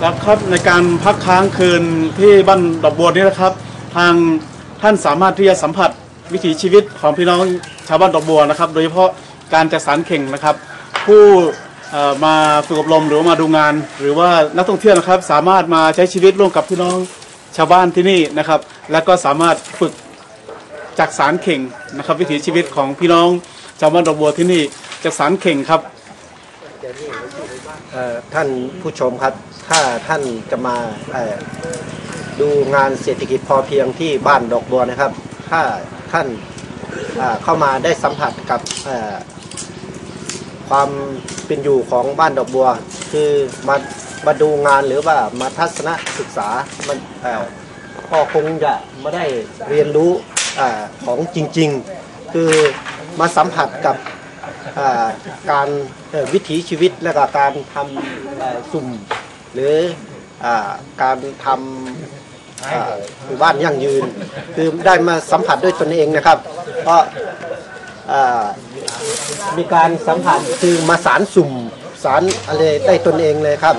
แล้วครับในการพักค้างคืนที่บ้านดอกบัวนี่นะครับ ทางท่านสามารถที่จะสัมผัสวิถีชีวิตของพี่น้องชาวบ้านดอกบัวนะครับ โดยเฉพาะการจัดสรรเข่งนะครับ ผู้มาฝึกอบรมหรือมาดูงาน หรือว่านักท่องเที่ยวนะครับ สามารถมาใช้ชีวิตร่วมกับพี่น้องชาวบ้านที่นี่นะครับ และก็สามารถฝึกจักสารเข่งนะครับ วิถีชีวิตของพี่น้องชาวบ้านดอกบัวที่นี่จักสารเข่งครับ ท่านผู้ชมครับ ถ้าท่านจะมาดูงานเศรษฐกิจพอเพียงที่บ้านดอกบัวนะครับ ถ้าท่านเข้ามาได้สัมผัสกับความเป็นอยู่ของบ้านดอกบัว คือมามาดูงานหรือว่ามาทัศนศึกษามันก็คงจะมาได้เรียนรู้อของจริง ๆ คือมาสัมผัสกับ การวิถีชีวิตและก็การทำสุ่ม หรือการทำหมู่บ้านยั่งยืน คือได้มาสัมผัสด้วยตนเองนะครับ เพราะมีการสัมผัสคือมาสารสุ่มสารอะไรได้ตนเองเลยครับ